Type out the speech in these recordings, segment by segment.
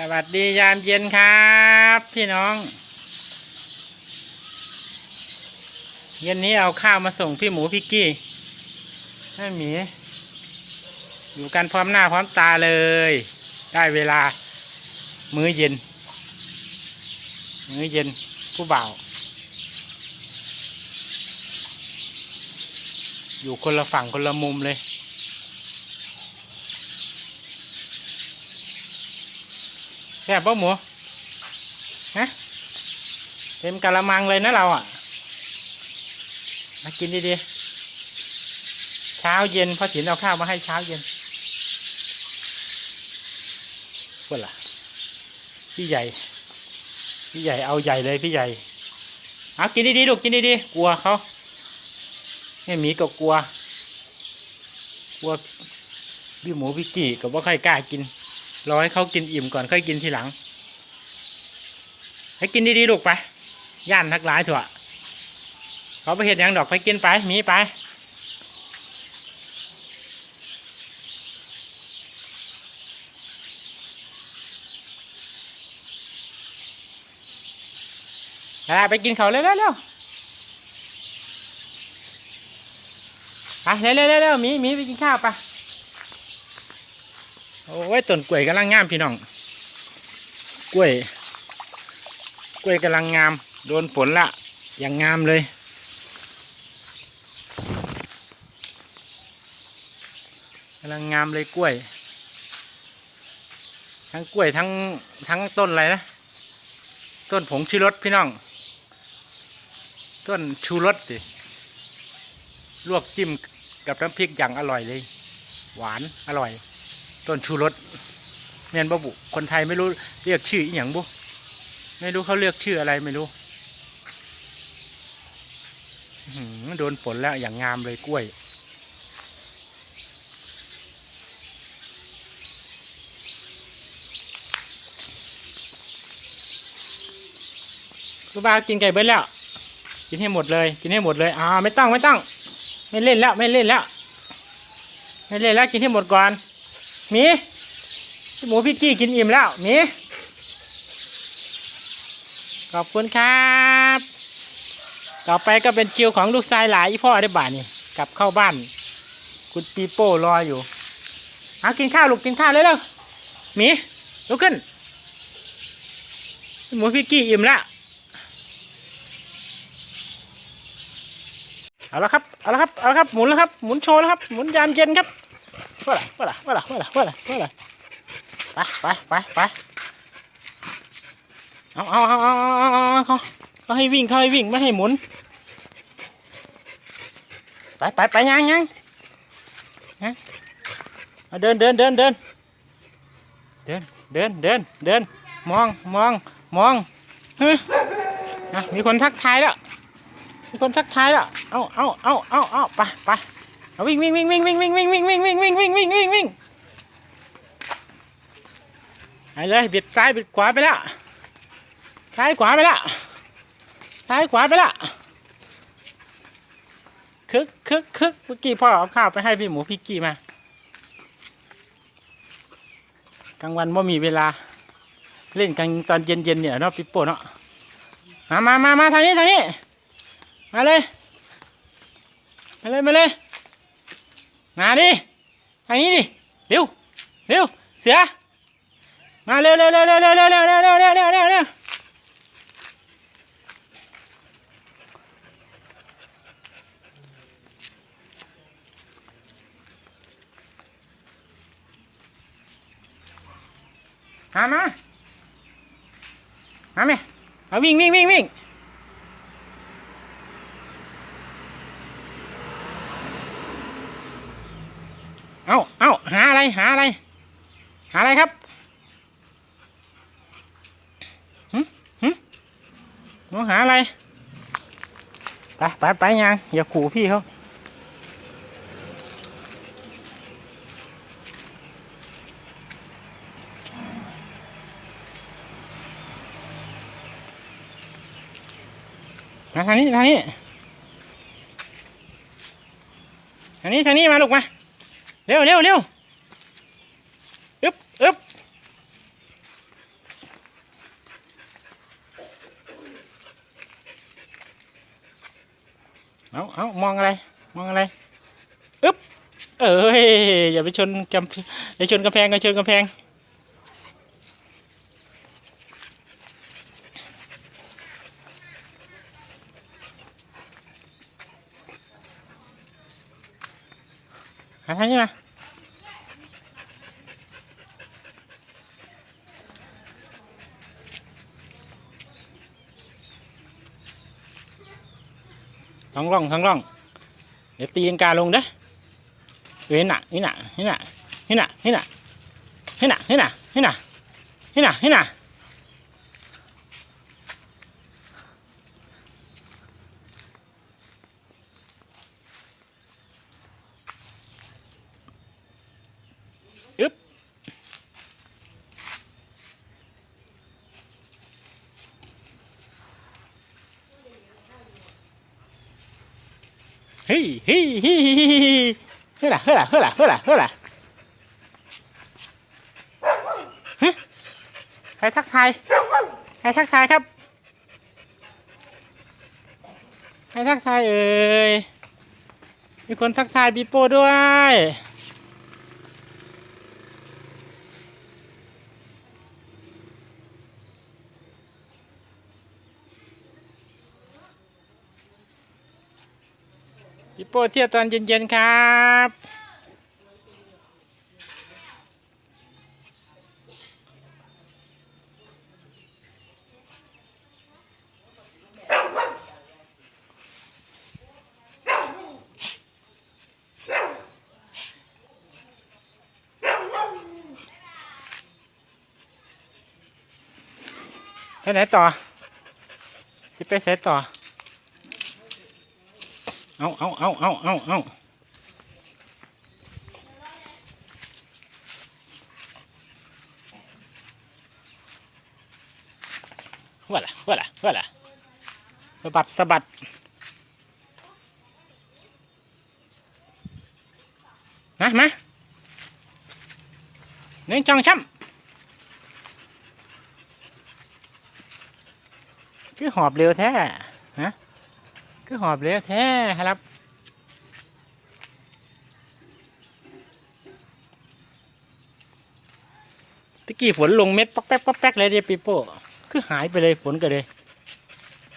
สวัสดียามเย็นครับ พี่น้อง เย็นนี้เอาข้าวมาส่งพี่หมูพี่กี้แม่หมี อยู่กันพร้อมหน้าพร้อมตาเลย ได้เวลา มื้อเย็น มื้อเย็นผู้บ่าว อยู่คนละฝั่งคนละมุมเลย แซ่บปะหมูฮะเต็มกะละมังเลยนะเราอะ มากินดีๆ เช้าเย็นพ่อถินเอาข้าวมาให้เช้าเย็นว่าล่ะ พี่ใหญ่ พี่ใหญ่เอาใหญ่เลยพี่ใหญ่ เอากินดีๆลูกกินดีๆ กลัวเขาเนี่ยหมีก็กลัว กลัวพี่หมูพี่กี่ก็ว่าใครกล้ากิน รอให้เขากินอิ่มก่อนค่อยกินทีหลัง ให้กินดีๆลูกไป ย่านทักหลายเถอะเขาไปเห็นยังดอกไปกินไปมีไปไปกินเขาเร็วๆเร็วไปเร็วเร็วเร็วมีมีไปกินข้าวไป โอ้ยต้นกล้วยกำลังงามพี่น้อง กล้วย กล้วยกำลังงาม โดนฝนละอย่างงามเลยกำลังงามเลยกล้วย ทั้งกล้วยทั้งทั้งต้นอะไรนะ ต้นผงชูรสพี่น้อง ต้นชูรสดิลวกจิ้มกับน้ำพริกอย่างอร่อยเลย หวานอร่อย ต้นชูรสเมียนบบุคนไทยไม่รู้เรียกชื่ออหย่างบุไม่รู้เขาเรียกชื่ออะไรไม่รู้โดนฝนแล้วอย่างงามเลยกล้วย คุณบากินไก่เบิ้ลแล้ว กินให้หมดเลย กินให้หมดเลยอ่าไม่ต้องไม่ต้อง ไม่เล่นแล้วไม่เล่นแล้ว ไม่เล่นแล้วกินให้หมดก่อน หมีหมูพี่กี้กินอิ่มแล้วหมีขอบคุณครับ ต่อไปก็เป็นคิวของลูกชายหลายอีพ่อได้บ่านี่กลับเข้าบ้าน คุณปีโป้รออยู่เอากินข้าวลูกกินข้าวเลยเร็วหมีลุกขึ้น หมูพี่กี้อิ่มแล้วเอาละครับ เอาละครับ เอาละครับ หมุนแล้วครับ หมุนโชว์แล้วครับ หมุนยามเย็นครับ ว่าละว่าละว่าละว่าละว่าละว่าละไปไปไปไปเอาเอาเอาเอาเอาเอาเอาเขาเขาให้วิ่งเขาให้วิ่งไม่ให้หมุนไปไปไปยังยังยังเอาเดินเดินเดินเดินเดินเดินเดินเดินมองมองมองเฮ้ยอะมีคนทักทายแล้วมีคนทักทายแล้วเอาเอาเอาเอาเอาไปไป วิ่งวิ่งวิ่งวิ่งวิ่งวิ่งวิ่งวิ่งวิ่งวิ่งวิ่งวิ่งวิ่งวิ่งวิ่งไปเลยบิดซ้ายบิดขวาไปแล้วซ้ายขวาไปแล้วซ้ายขวาไปแล้วคึกคึกคึกเมื่อกี้พ่อเอาข้าวไปให้พี่หมูพี่กี้มากลางวันว่ามีเวลา เล่นกันตอนเย็นๆเนี่ยเนาะปิโป้เนาะมามามามาทางนี้ทางนี้มาเลยมาเลยมาเลย มาดิทางนี้ดิเร็วเร็วเสือมาเร็วเร็วเร็วเร็วเร็วเร็วเร็วเร็วเร็วเร็วเร็วเร็วเร็วมามามาไหมเอาวิ่งวิ่งวิ่งวิ่งาเอาหาอะไรหาอะไร หาอะไรครับหึหึมองหาอะไรไปไปไปยังอย่าขู่พี่เขามาทางนี้ทางนี้ทางนี้ทางนี้มาลูกมา เร็วเร็วเร็วอึบอึบเอาเอามองอะไร มองอะไรอึบเอ้ยอย่าไปชนกำอย่าชนกำแพงอย่าชนกำแพงหาทางนี้มา ท้งร่องทั้งร่อง เดี๋ยวตีลังกาลงเด้อเฮ้ยน่ะนี่น่ะนี่หน่ะนี่หน่ะนี่หน่ะนี่หน่ะนี่หน่ะนี่หน่ะนี่หน่ะนี่หน่ะ เฮ้ยเฮ้ยเฮ้ยเฮ้ยเฮ้ยเฮ้ยล่ะเฮ้ยล่ะเฮ้ยล่ะเฮ้ยล่ะเฮ้ยล่ะฮะใครทักทายใครทักทายครับใครทักทายเอ่ยมีคนทักทายบีโป้ด้วย โป้เที่ยวตอนเย็นๆครับไปไหนต่อ สิไปไหนต่อ เอาเอาเอาเอาเอาเอาว่าล่ะว่าล่ะว่าล่ะสะบัดสะบัดมามาหนึ่งจองช้ำคือหอบเร็วแท้ฮะ คือหอบเร็วแท้ครับตะกี้ฝนลงเม็ดป๊อกแป๊กป๊อกแป๊กเลยเดียปีโป้คือหายไปเลยฝนก็เลย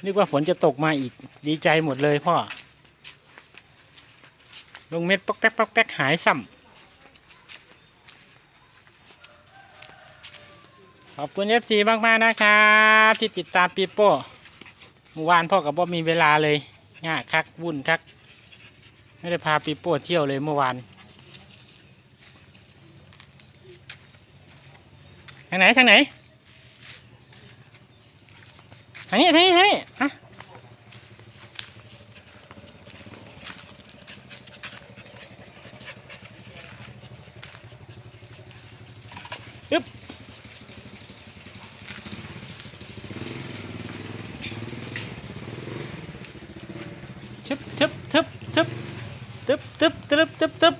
นึกว่าฝนจะตกมาอีกดีใจหมดเลยพ่อ ลงเม็ดป๊อกแป๊กป๊อกแป๊กหายซ้ำขอบคุณเอฟซีมากๆนะครับ ที่ติดตามปีโป้เมื่อวานพ่อกับพ่อมีเวลาเลย ยากคักวุ่นคัก ไม่ได้พาปีโป้เที่ยวเลยเมื่อวานทางไหนทางไหนทางนี้ทางนี้ทางนี้ฮะ ทึบทึบทึบทึบทึบทึบทึบ